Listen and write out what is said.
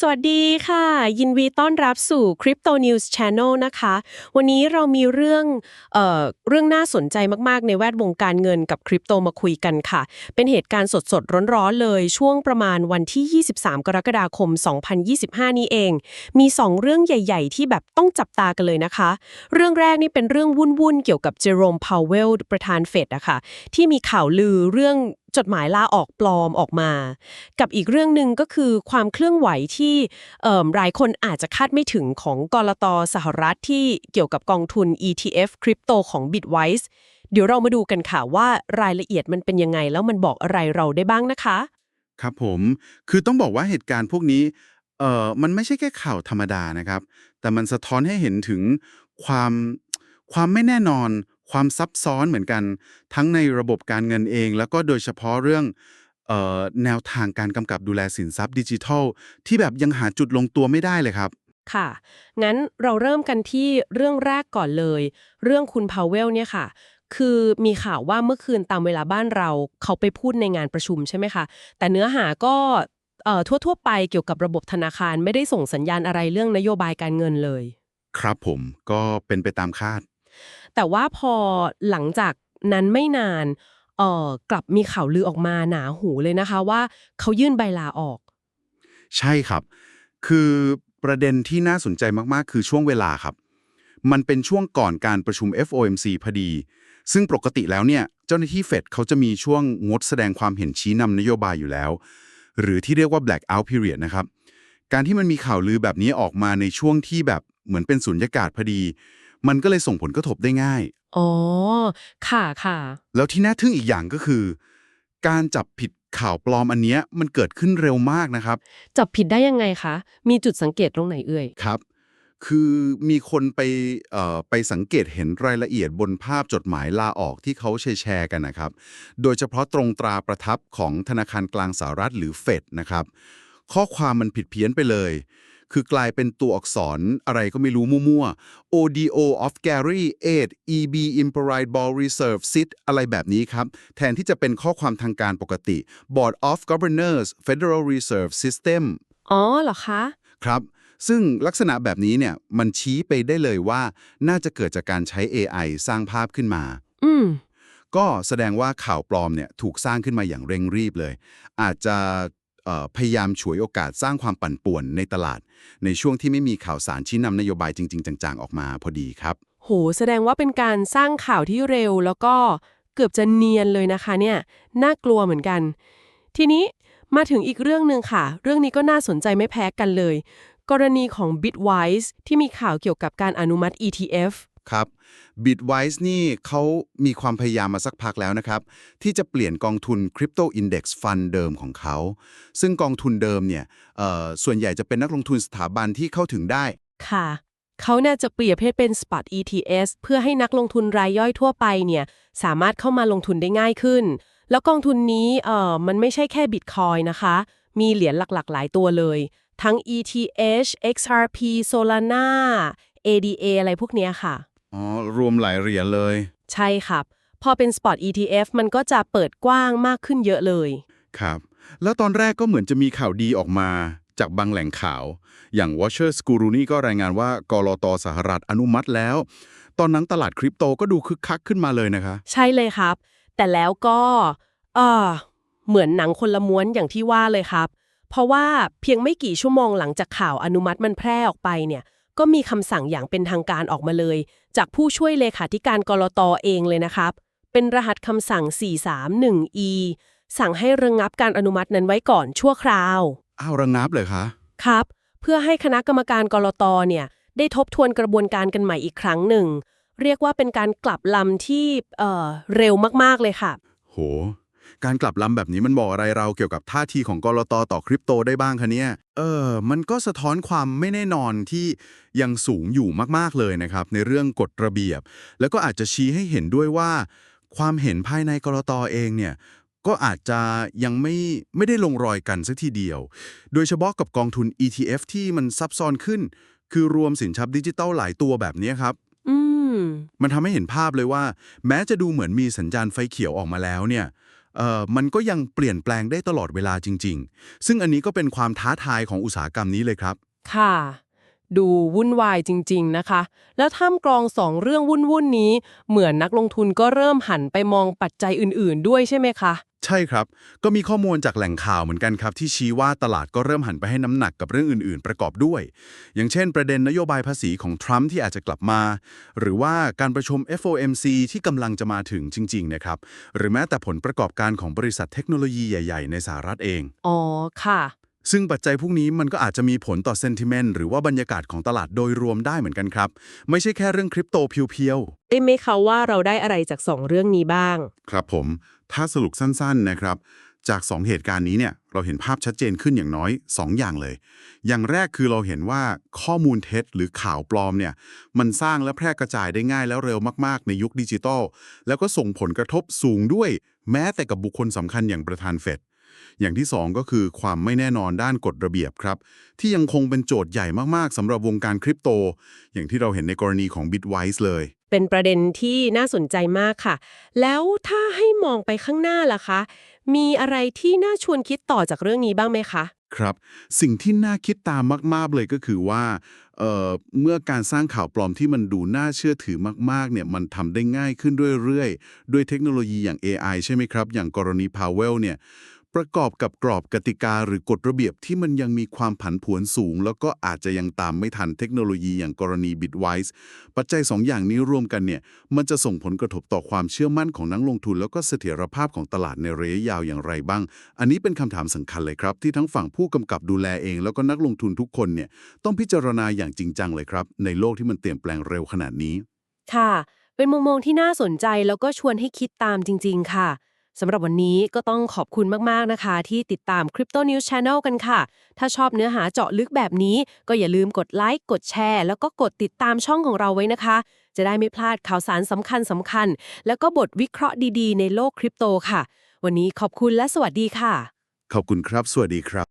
สวัสดีค่ะ ยินดีต้อนรับสู่ Crypto News Channel นะคะ วันนี้เรามีเรื่องเอ่อเรื่องน่าสนใจมากๆ ในแวดวงการเงินกับคริปโตมาคุยกันค่ะ เป็นเหตุการณ์สดๆ ร้อนๆ เลยช่วงประมาณวันที่ 23 กรกฎาคม 2025 นี้เอง มี 2 เรื่องใหญ่ ๆ ที่แบบต้องจับตากันเลยนะคะ เรื่องแรกนี่เป็นเรื่องวุ่นๆ เกี่ยวกับเจอโรมพาวเวลประธานเฟดอะค่ะที่มีข่าวลือเรื่อง จดหมายลาออกปลอมออกมา กับอีกเรื่องหนึ่งก็คือความเคลื่อนไหวที่เอิ่มหลายคนอาจจะคาดไม่ถึงของกรตสหรัฐที่เกี่ยวกับกองทุน ETF คริปโตของ Bitwise เดี๋ยวเรามาดูกันค่ะว่ารายละเอียดมันเป็นยังไง แล้วมันบอกอะไรเราได้บ้างนะคะ ครับผมคือต้องบอกว่าเหตุการณ์พวกนี้เอ่อมันไม่ใช่แค่ข่าวธรรมดานะครับ แต่มันสะท้อนให้เห็นถึงความความไม่แน่นอน ความซับซ้อนเหมือนกัน ทั้งในระบบการเงินเอง แล้วก็โดยเฉพาะเรื่องเอ่อแนวทางการกำกับดูแลสินทรัพย์ดิจิทัล ที่แบบยังหาจุดลงตัวไม่ได้เลยครับ ค่ะ งั้นเราเริ่มกันที่เรื่องแรกก่อนเลย เรื่องคุณพาวเวลเนี่ยค่ะ คือมีข่าวว่าเมื่อคืนตามเวลาบ้านเราเขาไปพูดในงานประชุมใช่ไหมคะ แต่เนื้อหาก็เอ่อทั่วๆไปเกี่ยวกับระบบธนาคารไม่ได้ส่งสัญญาณอะไรเรื่องนโยบายการเงินเลย ครับผมก็เป็นไปตามคาด แต่ว่าพอหลังจากนั้นไม่นานเอ่อกลับมีข่าวลือออกมาหนาหูเลยนะคะว่าเขายื่นใบลาออก ใช่ครับ คือประเด็นที่น่าสนใจมากๆ คือช่วงเวลาครับ มันเป็นช่วงก่อนการประชุม FOMC พอดี ซึ่งปกติแล้วเนี่ย เจ้าหน้าที่เฟดเขาจะมีช่วงงดแสดงความเห็นชี้นำนโยบายอยู่แล้ว หรือที่เรียกว่า blackout period นะครับ การที่มันมีข่าวลือแบบนี้ออกมาในช่วงที่แบบเหมือนเป็นสุญญากาศพอดี มันก็เลยส่งผลกระทบได้ง่าย อ๋อ ค่ะค่ะ แล้วที่น่าทึ่งอีกอย่างก็คือ การจับผิดข่าวปลอมอันเนี้ยมันเกิดขึ้นเร็วมากนะครับ จับผิดได้ยังไงคะ มีจุดสังเกตตรงไหนเอ่ย ครับ คือมีคนไปเอ่อไปสังเกตเห็นรายละเอียดบนภาพจดหมายลาออกที่เขาแชร์แชร์กันนะครับ โดยเฉพาะตรงตราประทับของธนาคารกลางสหรัฐหรือเฟดนะครับ ข้อความมันผิดเพี้ยนไปเลย คือกลายเป็นตัวอักษรอะไรก็ไม่รู้มั่วๆ ODO of Gary 8 EB Implied Ball Reserve SIT อะไรแบบนี้ครับ แทนที่จะเป็นข้อความทางการปกติ Board of Governors Federal Reserve System อ๋อเหรอคะ ครับ ซึ่งลักษณะแบบนี้เนี่ยมันชี้ไปได้เลยว่า น่าจะเกิดจากการใช้ AI สร้างภาพขึ้นมา อืมก็แสดงว่าข่าวปลอมเนี่ยถูกสร้างขึ้นมาอย่างเร่งรีบเลย อาจจะเอ่อ พยายามฉวยโอกาสสร้างความปั่นป่วนในตลาด ในช่วงที่ไม่มีข่าวสารชี้นำนโยบายจริง ๆ จัง ๆ ออกมาพอดีครับ โห แสดงว่าเป็นการสร้างข่าวที่เร็วแล้วก็เกือบจะเนียนเลยนะคะเนี่ย น่ากลัวเหมือนกัน ทีนี้มาถึงอีกเรื่องหนึ่งค่ะ เรื่องนี้ก็น่าสนใจไม่แพ้กันเลย กรณีของ Bitwise ที่มีข่าวเกี่ยวกับการอนุมัติ ETF ครับ Bitwise นี่เขามีความพยายามมาสักพักแล้วนะครับ ที่จะเปลี่ยนกองทุน Crypto Index Fund เดิมของเขา ซึ่งกองทุนเดิมเนี่ยส่วนใหญ่จะเป็นนักลงทุนสถาบันที่เข้าถึงได้ ค่ะ เขาน่าจะเปรียบเทียบเป็น Spot ETS เพื่อให้นักลงทุนรายย่อยทั่วไปเนี่ยสามารถเข้ามาลงทุนได้ง่ายขึ้น แล้วกองทุนนี้เออมันไม่ใช่แค่ Bitcoin นะคะ มีเหรียญหลักๆ หลายตัวเลย ทั้ง ETH XRP Solana ADA อะไรพวกเนี้ยค่ะ อ๋อ รวมหลายเหรียญเลย ใช่ครับ พอเป็น Spot ETF มันก็จะเปิดกว้างมากขึ้นเยอะเลย ครับ แล้วตอนแรกก็เหมือนจะมีข่าวดีออกมาจากบางแหล่งข่าว อย่าง Watcher s c u r u n i ก็รายงานว่ากรอตสหรัฐอนุมัติแล้ว ตอนนั้นตลาดคริปโตก็ดูคึกคักขึ้นมาเลยนะคะ ใช่เลยครับ แต่แล้วก็เออเหมือนหนังคนละม้วนอย่างที่ว่าเลยครับ เพราะว่าเพียงไม่กี่ชั่วโมงหลังจากข่าวอนุมัติมันแพร่ออกไปเนี่ย ก็มีคำสั่งอย่างเป็นทางการออกมาเลย จากผู้ช่วยเลขาธิการกรตเองเลยนะครับ เป็นรหัสคำสั่ง 431E สั่งให้ระงงับการอนุมัตินั้นไว้ก่อนชั่วคราว อ้าวระงงับเลยคะ ครับ เพื่อให้คณะกรรมการกรตเนี่ย ได้ทบทวนกระบวนการกันใหม่อีกครั้งหนึ่ง เรียกว่าเป็นการกลับลำที่เอ่อเร็วมากๆเลยค่ะ โห การกลับลำแบบนี้มันบอกอะไรเราเกี่ยวกับท่าทีของกรตต่อคริปโตได้บ้างคะเนี่ยเออ มันก็สะท้อนความไม่แน่นอนที่ยังสูงอยู่มากๆเลยนะครับ ในเรื่องกฎระเบียบ แล้วก็อาจจะชี้ให้เห็นด้วยว่า ความเห็นภายในกรตเองเนี่ยก็อาจจะยังไม่ไม่ได้ลงรอยกันสักทีเดียว โดยเฉพาะกับกองทุน ETF ที่มันซับซ้อนขึ้น คือรวมสินทรัพย์ดิจิทัลหลายตัวแบบนี้ครับอืมมันทำให้เห็นภาพเลยว่า แม้จะดูเหมือนมีสัญญาณไฟเขียวออกมาแล้วเนี่ยเอ่อ มันก็ยังเปลี่ยนแปลงได้ตลอดเวลาจริง ๆ ซึ่งอันนี้ก็เป็นความท้าทายของอุตสาหกรรมนี้เลยครับ ค่ะ ดูวุ่นวายจริง ๆ นะคะ แล้วท่ามกลองสองเรื่องวุ่นๆนี้ เหมือนนักลงทุนก็เริ่มหันไปมองปัจจัยอื่น ๆ ด้วยใช่ไหมคะ ใช่ครับ ก็มีข้อมูลจากแหล่งข่าวเหมือนกันครับ ที่ชี้ว่าตลาดก็เริ่มหันไปให้น้ำหนักกับเรื่องอื่น ๆ ประกอบด้วย อย่างเช่น ประเด็นนโยบายภาษีของทรัมป์ที่อาจจะกลับมา หรือว่าการประชุม FOMC ที่กำลังจะมาถึงจริง ๆ นะครับ หรือแม้แต่ผลประกอบการของบริษัทเทคโนโลยีใหญ่ ๆ ในสหรัฐเอง อ๋อ ค่ะ ซึ่งปัจจัยพวกนี้มันก็อาจจะมีผลต่อเซนติเมนต์หรือว่าบรรยากาศของตลาดโดยรวมได้เหมือนกันครับ ไม่ใช่แค่เรื่องคริปโตเพียวๆได้ไหมคะว่าเราได้อะไรจากสองเรื่องนี้บ้าง ครับผม ถ้าสรุปสั้นๆนะครับ จาก 2 เหตุการณ์นี้เนี่ยเราเห็นภาพชัดเจนขึ้นอย่างน้อย 2 อย่างเลย อย่างแรกคือเราเห็นว่าข้อมูลเท็จหรือข่าวปลอมเนี่ยมันสร้างและแพร่กระจายได้ง่ายแล้วเร็วมากๆ ในยุคดิจิทัลแล้วก็ส่งผลกระทบสูงด้วย แม้แต่กับบุคคลสำคัญอย่างประธานเฟด อย่างที่ 2 ก็คือความไม่แน่นอนด้านกฎระเบียบครับ ที่ยังคงเป็นโจทย์ใหญ่มากๆสำหรับวงการคริปโต อย่างที่เราเห็นในกรณีของ Bitwise เลย เป็นประเด็นที่น่าสนใจมากค่ะ แล้วถ้าให้มองไปข้างหน้าล่ะคะ มีอะไรที่น่าชวนคิดต่อจากเรื่องนี้บ้างไหมคะครับ สิ่งที่น่าคิดตามมาก ๆ เลยก็คือว่าเอ่อเมื่อการสร้างข่าวปลอมที่มันดูน่าเชื่อถือมาก ๆ เนี่ยมันทำได้ง่ายขึ้นเรื่อย ๆ ด้วยเทคโนโลยีอย่าง AI ใช่ไหมครับ อย่างกรณี Powell เนี่ย ประกอบกับกรอบกติกาหรือกฎระเบียบที่มันยังมีความผันผวนสูง แล้วก็อาจจะยังตามไม่ทันเทคโนโลยีอย่างกรณี Bitwise ปัจจัย2อย่างนี้รวมกันเนี่ย มันจะส่งผลกระทบต่อความเชื่อมั่นของนักลงทุน แล้วก็เสถียรภาพของตลาดในระยะยาวอย่างไรบ้าง อันนี้เป็นคำถามสำคัญเลยครับ ที่ทั้งฝั่งผู้กำกับดูแลเอง แล้วก็นักลงทุนทุกคนเนี่ยต้องพิจารณาอย่างจริงจังเลยครับ ในโลกที่มันเปลี่ยนแปลงเร็วขนาดนี้ ค่ะ เป็นมุมมองที่น่าสนใจแล้วก็ชวนให้คิดตามจริง ๆ ค่ะ สำหรับวันนี้ก็ต้องขอบคุณมาก ๆ นะคะ ที่ติดตาม Crypto News Channel กันค่ะ ถ้าชอบเนื้อหาเจาะลึกแบบนี้ ก็อย่าลืมกดไลค์ กดแชร์ แล้วก็กดติดตามช่องของเราไว้นะคะ จะได้ไม่พลาดข่าวสารสำคัญสำคัญ แล้วก็บทวิเคราะห์ดี ๆ ในโลกคริปโตค่ะ วันนี้ขอบคุณและสวัสดีค่ะ ขอบคุณครับ สวัสดีครับ